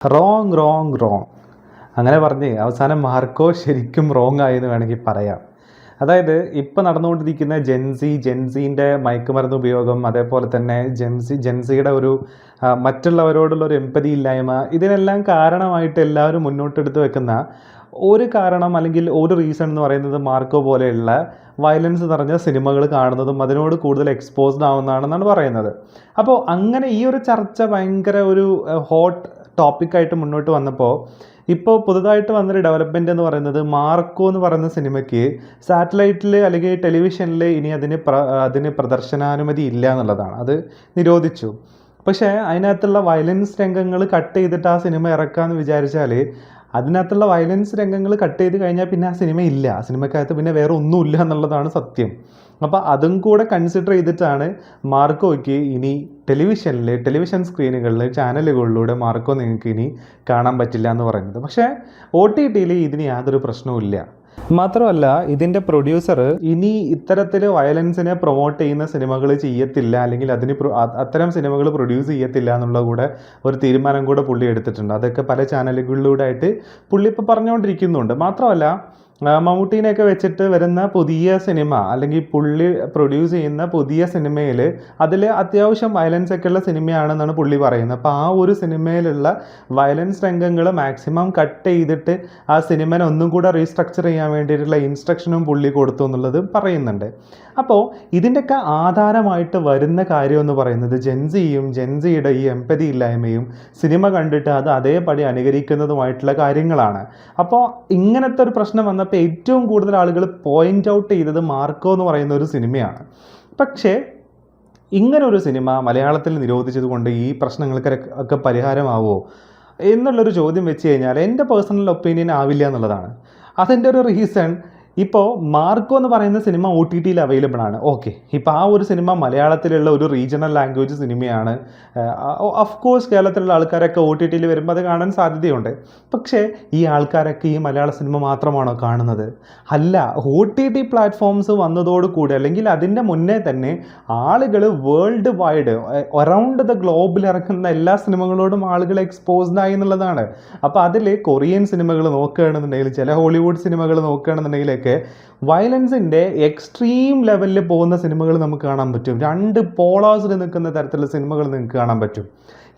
Wrong wrong wrong അങ്ങനെ പറഞ്ഞ് അവസാനം മാർക്കോ ശരിക്കും റോങ് ആയെന്ന് വേണമെങ്കിൽ പറയാം. അതായത് ഇപ്പം നടന്നുകൊണ്ടിരിക്കുന്ന ജെൻസി ജെൻസിന്റെ മയക്കുമരുന്ന് ഉപയോഗം അതേപോലെ തന്നെ ജെൻസി ജെൻസിയുടെ ഒരു മറ്റുള്ളവരോടുള്ള ഒരു എമ്പതി ഇല്ലായ്മ ഇതിനെല്ലാം കാരണമായിട്ട് എല്ലാവരും മുന്നോട്ടെടുത്ത് വെക്കുന്ന ഒരു കാരണം അല്ലെങ്കിൽ ഒരു റീസൺ എന്ന് പറയുന്നത് മാർക്കോ പോലെയുള്ള വയലൻസ് നിറഞ്ഞ സിനിമകൾ കാണുന്നതും അതിനോട് കൂടുതൽ എക്സ്പോസ്ഡ് ആവുന്നതാണെന്നാണ് പറയുന്നത്. അപ്പോൾ അങ്ങനെ ഈ ഒരു ചർച്ച ഭയങ്കര ഒരു ഹോട്ട് ടോപ്പിക്കായിട്ട് മുന്നോട്ട് വന്നപ്പോൾ ഇപ്പോൾ പുതുതായിട്ട് വന്നൊരു ഡെവലപ്മെന്റ് എന്ന് പറയുന്നത് മാർക്കോ എന്ന് പറയുന്ന സിനിമയ്ക്ക് സാറ്റലൈറ്റിൽ അല്ലെങ്കിൽ ടെലിവിഷനിൽ ഇനി അതിന് പ്ര അതിന് പ്രദർശനാനുമതി ഇല്ല എന്നുള്ളതാണ്. അത് നിരോധിച്ചു. പക്ഷേ അതിനകത്തുള്ള വയലൻസ് രംഗങ്ങൾ കട്ട് ചെയ്തിട്ട് ആ സിനിമ ഇറക്കാമെന്ന് വിചാരിച്ചാൽ അതിനകത്തുള്ള വയലൻസ് രംഗങ്ങൾ കട്ട് ചെയ്ത് കഴിഞ്ഞാൽ പിന്നെ ആ സിനിമ ഇല്ല. ആ സിനിമക്കകത്ത് പിന്നെ വേറെ ഒന്നുമില്ല എന്നുള്ളതാണ് സത്യം. അപ്പോൾ അതും കൂടെ കൺസിഡർ ചെയ്തിട്ടാണ് മാർക്കോയ്ക്ക് ഇനി ടെലിവിഷനിൽ ടെലിവിഷൻ സ്ക്രീനുകളിൽ ചാനലുകളിലൂടെ മാർക്കോ നിങ്ങൾക്ക് ഇനി കാണാൻ പറ്റില്ല എന്ന് പറയുന്നത്. പക്ഷേ ഒ ടി ടിയിൽ ഇതിന് യാതൊരു പ്രശ്നവുമില്ല മാത്രമല്ല ഇതിന്റെ പ്രൊഡ്യൂസർ ഇനി ഇത്തരത്തിൽ വയലൻസിനെ പ്രൊമോട്ട് ചെയ്യുന്ന സിനിമകൾ ചെയ്യത്തില്ല അല്ലെങ്കിൽ അതിന് അത്തരം സിനിമകൾ പ്രൊഡ്യൂസ് ചെയ്യത്തില്ല എന്നുള്ള കൂടെ ഒരു തീരുമാനം കൂടെ പുള്ളി എടുത്തിട്ടുണ്ട്. അതൊക്കെ പല ചാനലുകളിലൂടെ ആയിട്ട് പുള്ളി ഇപ്പോൾ പറഞ്ഞുകൊണ്ടിരിക്കുന്നുണ്ട് മാത്രമല്ല മമ്മൂട്ടീനെയൊക്കെ വെച്ചിട്ട് വരുന്ന പുതിയ സിനിമ അല്ലെങ്കിൽ പുള്ളി പ്രൊഡ്യൂസ് ചെയ്യുന്ന പുതിയ സിനിമയിൽ അതിൽ അത്യാവശ്യം വയലൻസ് ഒക്കെ ഉള്ള സിനിമയാണെന്നാണ് പുള്ളി പറയുന്നത്. അപ്പോൾ ആ ഒരു സിനിമയിലുള്ള വയലൻസ് രംഗങ്ങൾ മാക്സിമം കട്ട് ചെയ്തിട്ട് ആ സിനിമനെ ഒന്നും കൂടെ റീസ്ട്രക്ചർ ചെയ്യാൻ വേണ്ടിയിട്ടുള്ള ഇൻസ്ട്രക്ഷനും പുള്ളി കൊടുത്തു എന്നുള്ളത് പറയുന്നുണ്ട്. അപ്പോൾ ഇതിന്റെയൊക്കെ ആധാരമായിട്ട് വരുന്ന കാര്യം എന്ന് പറയുന്നത് ജെൻസിയും ജെൻസിയുടെ ഈ എമ്പതി ഇല്ലായ്മയും സിനിമ കണ്ടിട്ട് അത് അതേപടി അനുകരിക്കുന്നതുമായിട്ടുള്ള കാര്യങ്ങളാണ്. അപ്പോൾ ഇങ്ങനത്തെ ഒരു പ്രശ്നം വന്നപ്പോൾ ഏറ്റവും കൂടുതൽ ആളുകൾ പോയിന്റ് ഔട്ട് ചെയ്തത് മാർക്കോ എന്ന് പറയുന്ന ഒരു സിനിമയാണ്. പക്ഷേ ഇങ്ങനെ ഒരു സിനിമ മലയാളത്തിൽ നിരോധിച്ചത് കൊണ്ട് ഈ പ്രശ്നങ്ങൾക്ക് ഒക്കെ പരിഹാരമാവുമോ എന്നുള്ളൊരു ചോദ്യം വെച്ച് കഴിഞ്ഞാൽ എന്റെ പേഴ്സണൽ ഒപ്പീനിയൻ ആവില്ല എന്നുള്ളതാണ്. അതിന്റെ ഒരു റീസൺ ഇപ്പോൾ മാർക്കോ എന്ന് പറയുന്ന സിനിമ ഒ ടി ടിയിൽ അവൈലബിൾ ആണ്. ഓക്കെ ഇപ്പോൾ ആ ഒരു സിനിമ മലയാളത്തിലുള്ള ഒരു റീജിയണൽ ലാംഗ്വേജ് സിനിമയാണ്. ഓഫ് കോഴ്സ് കേരളത്തിലുള്ള ആൾക്കാരൊക്കെ ഒ ടി ടിയിൽ വരുമ്പോൾ അത് കാണാൻ സാധ്യതയുണ്ട്. പക്ഷേ ഈ ആൾക്കാരൊക്കെ ഈ മലയാള സിനിമ മാത്രമാണോ കാണുന്നത്? അല്ല ഒ ടി ടി പ്ലാറ്റ്ഫോംസ് വന്നതോടുകൂടി അല്ലെങ്കിൽ അതിന്റെ മുന്നേ തന്നെ ആളുകൾ വേൾഡ് വൈഡ് അറൗണ്ട് ദ ഗ്ലോബിൽ ഇറക്കുന്ന എല്ലാ സിനിമകളോടും ആളുകൾ എക്സ്പോസ്ഡ് ആയി എന്നുള്ളതാണ്. അപ്പോൾ അതിൽ കൊറിയൻ സിനിമകൾ നോക്കുകയാണെന്നുണ്ടെങ്കിൽ ചില ഹോളിവുഡ് സിനിമകൾ നോക്കുകയാണെന്നുണ്ടെങ്കിലൊക്കെ വയലൻസിന്റെ എക്സ്ട്രീം ലെവലിൽ പോകുന്ന സിനിമകൾ നമുക്ക് കാണാൻ പറ്റും. രണ്ട് പോളേഴ്സിൽ നിൽക്കുന്ന തരത്തിലുള്ള സിനിമകൾ നിങ്ങൾക്ക് കാണാൻ പറ്റും.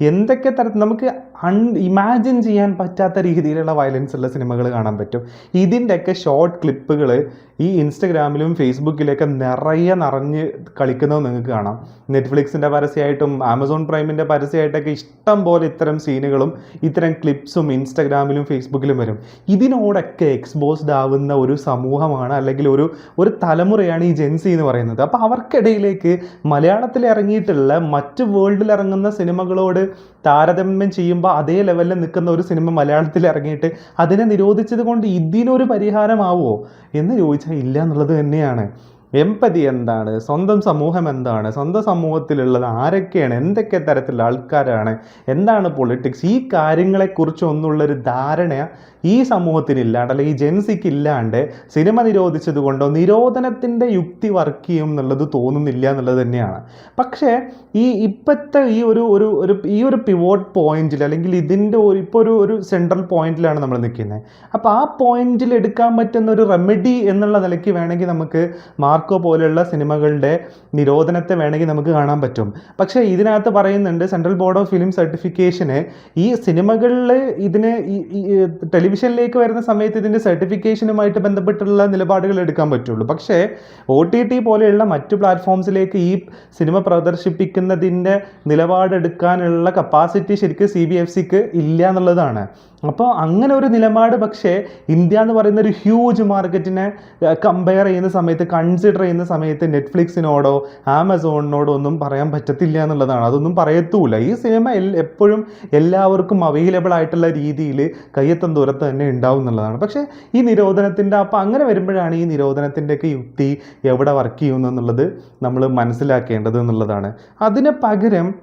എന്തൊക്കെ തരത്തിൽ നമുക്ക് അൺ ഇമാജിൻ ചെയ്യാൻ പറ്റാത്ത രീതിയിലുള്ള വയലൻസ് ഉള്ള സിനിമകൾ കാണാൻ പറ്റും. ഇതിന്റെയൊക്കെ ഷോർട്ട് ക്ലിപ്പുകൾ ഈ ഇൻസ്റ്റഗ്രാമിലും ഫേസ്ബുക്കിലൊക്കെ നിറയെ നിറഞ്ഞ് കളിക്കുന്നത് നിങ്ങൾക്ക് കാണാം. നെറ്റ്ഫ്ലിക്സിന്റെ പരസ്യമായിട്ടും ആമസോൺ പ്രൈമിന്റെ പരസ്യമായിട്ടൊക്കെ ഇഷ്ടം പോലെ ഇത്തരം സീനുകളും ഇത്തരം ക്ലിപ്സും ഇൻസ്റ്റഗ്രാമിലും ഫേസ്ബുക്കിലും വരും. ഇതിനോടൊക്കെ എക്സ്പോസ്ഡ് ആവുന്ന ഒരു സമൂഹമാണ് അല്ലെങ്കിൽ ഒരു ഒരു തലമുറയാണ് ഈ ജെൻസി എന്ന് പറയുന്നത്. അപ്പോൾ അവർക്കിടയിലേക്ക് മലയാളത്തിൽ ഇറങ്ങിയിട്ടുള്ള മറ്റ് വേൾഡിൽ ഇറങ്ങുന്ന സിനിമകളോട് താരതമ്യം ചെയ്യുമ്പോൾ അതേ ലെവലിൽ നിൽക്കുന്ന ഒരു സിനിമ മലയാളത്തിൽ ഇറങ്ങിയിട്ട് അതിനെ നിരോധിച്ചത് കൊണ്ട് ഇതിനൊരു പരിഹാരമാവുമോ എന്ന് ചോദിച്ചാൽ ഇല്ല എന്നുള്ളത് തന്നെയാണ്. എമ്പതി എന്താണ്? സ്വന്തം സമൂഹം എന്താണ്? സ്വന്തം സമൂഹത്തിലുള്ളത് ആരൊക്കെയാണ്? എന്തൊക്കെ തരത്തിലുള്ള ആൾക്കാരാണ്? എന്താണ് പൊളിറ്റിക്സ് ഈ കാര്യങ്ങളെക്കുറിച്ചൊന്നുള്ളൊരു ധാരണ ഈ സമൂഹത്തിനില്ലാണ്ട് അല്ലെങ്കിൽ ജെൻസിക്ക് ഇല്ലാണ്ട് സിനിമ നിരോധിച്ചത് കൊണ്ടോ നിരോധനത്തിന്റെ യുക്തി വർക്ക് ചെയ്യും എന്നുള്ളത് തോന്നുന്നില്ല എന്നുള്ളത് തന്നെയാണ്. പക്ഷേ ഈ ഇപ്പോഴത്തെ ഈ ഒരു ഒരു ഒരു ഈ ഒരു പിവോട്ട് പോയിന്റിൽ അല്ലെങ്കിൽ ഇതിന്റെ ഒരു ഇപ്പോൾ ഒരു ഒരു സെൻട്രൽ പോയിന്റിലാണ് നമ്മൾ നിൽക്കുന്നത്. അപ്പോൾ ആ പോയിന്റിൽ എടുക്കാൻ പറ്റുന്ന ഒരു റെമഡി എന്നുള്ള നിലയ്ക്ക് വേണമെങ്കിൽ നമുക്ക് മാർക്കോ പോലെയുള്ള സിനിമകളുടെ നിരോധനത്തെ വേണമെങ്കിൽ നമുക്ക് കാണാൻ പറ്റും. പക്ഷേ ഇതിനകത്ത് പറയുന്നുണ്ട് സെൻട്രൽ ബോർഡ് ഓഫ് ഫിലിം സർട്ടിഫിക്കേഷന് ഈ സിനിമകളിൽ ഇതിന് ടെലിവിഷനിലേക്ക് വരുന്ന സമയത്ത് ഇതിന്റെ സർട്ടിഫിക്കേഷനുമായിട്ട് ബന്ധപ്പെട്ടുള്ള നിലപാടുകൾ എടുക്കാൻ പറ്റുള്ളൂ. പക്ഷേ ഒ ടി ടി പോലെയുള്ള മറ്റു പ്ലാറ്റ്ഫോംസിലേക്ക് ഈ സിനിമ പ്രദർശിപ്പിക്കുന്നതിന്റെ നിലപാടെടുക്കാനുള്ള കപ്പാസിറ്റി ശരിക്കും സി ബി എഫ് സിക്ക് ഇല്ല എന്നുള്ളതാണ്. അപ്പോൾ അങ്ങനെ ഒരു നിലപാട് പക്ഷേ ഇന്ത്യ എന്ന് പറയുന്ന ഒരു ഹ്യൂജ് മാർക്കറ്റിനെ കമ്പയർ ചെയ്യുന്ന സമയത്ത് കൺസിഡർ ചെയ്യുന്ന സമയത്ത് നെറ്റ്ഫ്ലിക്സിനോടോ ആമസോണിനോടോ ഒന്നും പറയാൻ പറ്റത്തില്ല എന്നുള്ളതാണ്. അതൊന്നും പറയത്തുമില്ല ഈ സിനിമ എപ്പോഴും എല്ലാവർക്കും അവൈലബിൾ ആയിട്ടുള്ള രീതിയിൽ കയ്യെത്തം ദൂരത്ത് തന്നെ ഉണ്ടാവും എന്നുള്ളതാണ്. പക്ഷേ ഈ നിരോധനത്തിന്റെ അപ്പം അങ്ങനെ വരുമ്പോഴാണ് ഈ നിരോധനത്തിന്റെയൊക്കെ യുക്തി എവിടെ വർക്ക് ചെയ്യുന്നു എന്നുള്ളത് നമ്മൾ മനസ്സിലാക്കേണ്ടത് എന്നുള്ളതാണ്. അതിന് പകരം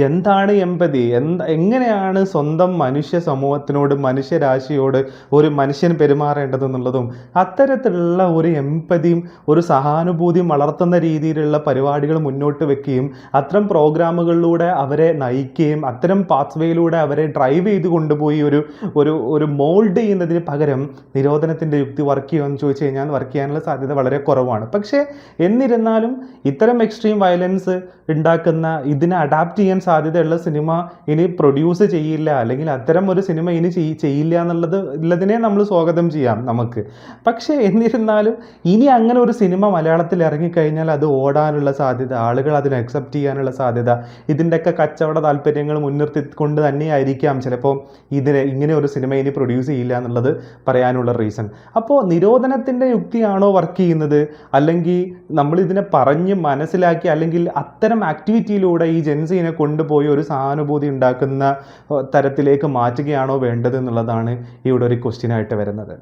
എന്താണ് എമ്പതി എന്ത് എങ്ങനെയാണ് സ്വന്തം മനുഷ്യ സമൂഹത്തിനോട് മനുഷ്യരാശിയോട് ഒരു മനുഷ്യൻ പെരുമാറേണ്ടതെന്നുള്ളതും അത്തരത്തിലുള്ള ഒരു എമ്പതിയും ഒരു സഹാനുഭൂതിയും വളർത്തുന്ന രീതിയിലുള്ള പരിപാടികൾ മുന്നോട്ട് വെക്കുകയും അത്തരം പ്രോഗ്രാമുകളിലൂടെ അവരെ നയിക്കുകയും അത്തരം പാത്വേയിലൂടെ അവരെ ഡ്രൈവ് ചെയ്ത് കൊണ്ടുപോയി ഒരു ഒരു ഒരു മോൾഡ് ചെയ്യുന്നതിന് പകരം നിരോധനത്തിന്റെ യുക്തി വർക്ക് ചെയ്യുമെന്ന് ചോദിച്ചു കഴിഞ്ഞാൽ വർക്ക് ചെയ്യാനുള്ള സാധ്യത വളരെ കുറവാണ്. പക്ഷേ എന്നിരുന്നാലും ഇത്തരം എക്സ്ട്രീം വയലൻസ് ഉണ്ടാക്കുന്ന ഇതിനെ അഡാപ്റ്റ് ചെയ്യാൻ സാധ്യതയുള്ള സിനിമ ഇനി പ്രൊഡ്യൂസ് ചെയ്യില്ല അല്ലെങ്കിൽ അത്തരം ഒരു സിനിമ ഇനി ചെയ്- ചെയ്യില്ല എന്നുള്ളത് ഉള്ളതിനെ നമ്മൾ സ്വാഗതം ചെയ്യാം നമുക്ക്. പക്ഷേ എന്നിരുന്നാലും ഇനി അങ്ങനെ ഒരു സിനിമ മലയാളത്തിൽ ഇറങ്ങിക്കഴിഞ്ഞാൽ അത് ഓടാനുള്ള സാധ്യത ആളുകൾ അതിന് അക്സെപ്റ്റ് ചെയ്യാനുള്ള സാധ്യത ഇതിന്റെയൊക്കെ കച്ചവട താല്പര്യങ്ങൾ മുൻനിർത്തിക്കൊണ്ട് തന്നെയായിരിക്കാം ചിലപ്പോൾ ഇതിനെ ഇങ്ങനെ ഒരു സിനിമ ഇനി പ്രൊഡ്യൂസ് ചെയ്യില്ല എന്നുള്ളത് പറയാനുള്ള റീസൺ അപ്പോൾ നിരോധനത്തിന്റെ യുക്തിയാണോ വർക്ക് ചെയ്യുന്നത്? അല്ലെങ്കിൽ നമ്മൾ ഇതിനെ പറഞ്ഞ് മനസ്സിലാക്കി അല്ലെങ്കിൽ അത്തരം ആക്ടിവിറ്റിയിലൂടെ ഈ ജെൻസിനെ കൊണ്ടുപോയി ഒരു സഹാനുഭൂതി ഉണ്ടാക്കുന്ന തരത്തിലേക്ക് മാറ്റുകയാണോ വേണ്ടത് എന്നുള്ളതാണ് ഇവിടെ ഒരു ക്വസ്റ്റ്യനായിട്ട് വരുന്നത്.